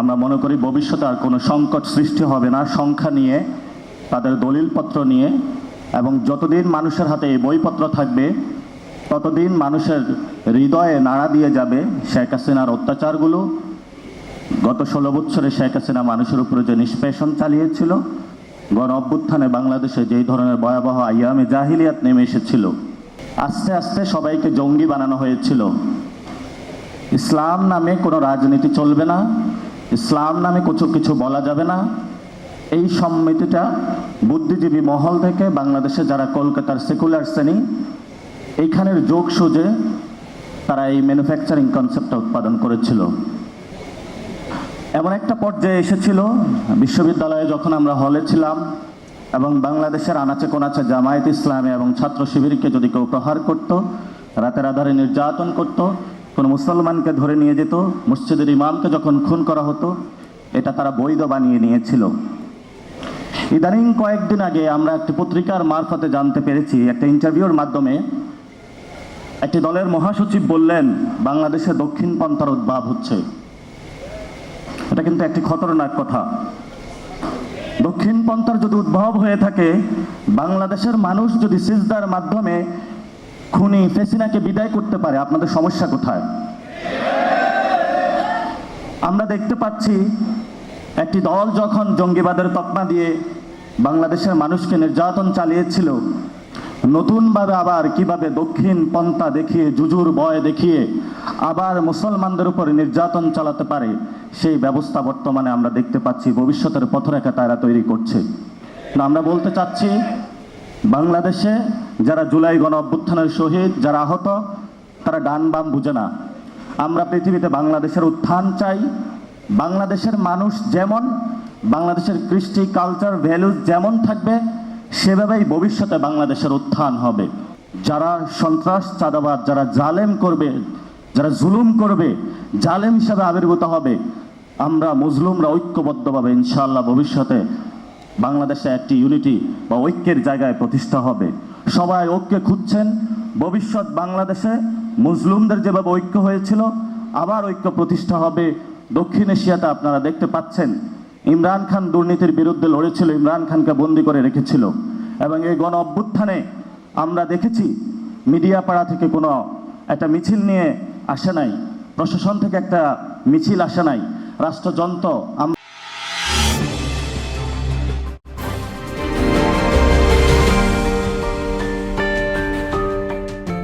আমরা মনে করি ভবিষ্যতে আর কোনো সংকট সৃষ্টি হবে না। সংখ্যা নিয়ে, তাদের দলিলপত্র নিয়ে এবং যতদিন মানুষের হাতে এই বইপত্র থাকবে, ততদিন মানুষের হৃদয়ে নাড়া দিয়ে যাবে শেখ হাসিনার অত্যাচারগুলো। গত ষোলো বছরে শেখ হাসিনা মানুষের উপরে যে নিষ্পেষণ চালিয়েছিল, গণ অভ্যুত্থানে বাংলাদেশে যেই ধরনের ভয়াবহ আয়ামে জাহিলিয়াত নেমে এসেছিল, আস্তে আস্তে সবাইকে জঙ্গি বানানো হয়েছিল। ইসলাম নামে কোনো রাজনীতি চলবে না। ইসলাম নামে কিছু কিছু বলা যাবে না। এই সম্মিতিটা বুদ্ধিজীবী মহল থেকে বাংলাদেশে যারা কলকাতার সেকুলার শ্রেণি এইখানের যোগ সুজে তারা এই ম্যানুফ্যাকচারিং কনসেপ্টটা উৎপাদন করেছিল। এমন একটা পর্যায়ে এসেছিল, বিশ্ববিদ্যালয়ে যখন আমরা হলে ছিলাম এবং বাংলাদেশের আনাচে কোনাচে জামায়াত ইসলামী এবং ছাত্র শিবিরকে যদি কেউ প্রহার করত, রাতের আধারে নির্যাতন করত কোনো মুসলমানকে ধরে নিয়ে যেত, মসজিদের ইমামকে যখন খুন করা হতো, এটা তারা বৈধ বানিয়ে নিয়েছিল। ইদানিং কয়েকদিন আগে আমরা একটি পত্রিকার মারফতে জানতে পেরেছি, একটা ইন্টারভিউর মাধ্যমে একটি দলের মহাসচিব বললেন বাংলাদেশে দক্ষিণ পন্থার উদ্ভাব হচ্ছে। এটা কিন্তু একটি খতরনাক কথা। দক্ষিণ পন্থার যদি উদ্ভব হয়ে থাকে, বাংলাদেশের মানুষ যদি সিজদার মাধ্যমে খুনি ফেসিনাকে বিদায় করতে পারে, আপনাদের সমস্যা কোথায়? আমরা দেখতে পাচ্ছি একটি দল যখন জঙ্গিবাদের তকমা দিয়ে বাংলাদেশের মানুষকে নির্যাতন চালিয়েছিল, নতুনভাবে আবার কীভাবে দক্ষিণ পন্থা দেখিয়ে, জুজুর বয় দেখিয়ে আবার মুসলমানদের উপর নির্যাতন চালাতে পারে, সেই ব্যবস্থা বর্তমানে আমরা দেখতে পাচ্ছি, ভবিষ্যতের পথরেখা তারা তৈরি করছে। আমরা বলতে চাচ্ছি, বাংলাদেশে যারা জুলাই গণ অভ্যুত্থানের শহীদ যারা আহত, তারা ডান বাম বুঝে না। আমরা পৃথিবীতে বাংলাদেশের উত্থান চাই। বাংলাদেশের মানুষ যেমন, বাংলাদেশের কৃষ্টি কালচার ভ্যালুজ যেমন থাকবে, সেভাবেই ভবিষ্যতে বাংলাদেশের উত্থান হবে। যারা সন্ত্রাস চাঁদাবাদ যারা জালেম করবে, যারা জুলুম করবে, জালেম হিসাবে আবির্ভূত হবে, আমরা মুসলিমরা ঐক্যবদ্ধভাবে ইনশাল্লাহ ভবিষ্যতে বাংলাদেশে একটি ইউনিটি বা ঐক্যের জায়গায় প্রতিষ্ঠা হবে। সবাই ঐক্যে খুঁজছেন, ভবিষ্যৎ বাংলাদেশে মুসলিমদের যেভাবে ঐক্য হয়েছিল, আবার ঐক্য প্রতিষ্ঠা হবে। দক্ষিণ এশিয়াতে আপনারা দেখতে পাচ্ছেন, ইমরান খান দুর্নীতির বিরুদ্ধে লড়েছিল, ইমরান খানকে বন্দি করে রেখেছিল। এবং এই গণ অভ্যুত্থানে আমরা দেখেছি, মিডিয়া পাড়া থেকে কোনো একটা মিছিল নিয়ে আসে নাই, প্রশাসন থেকে একটা মিছিল আসে নাই, রাষ্ট্রযন্ত্র আমরা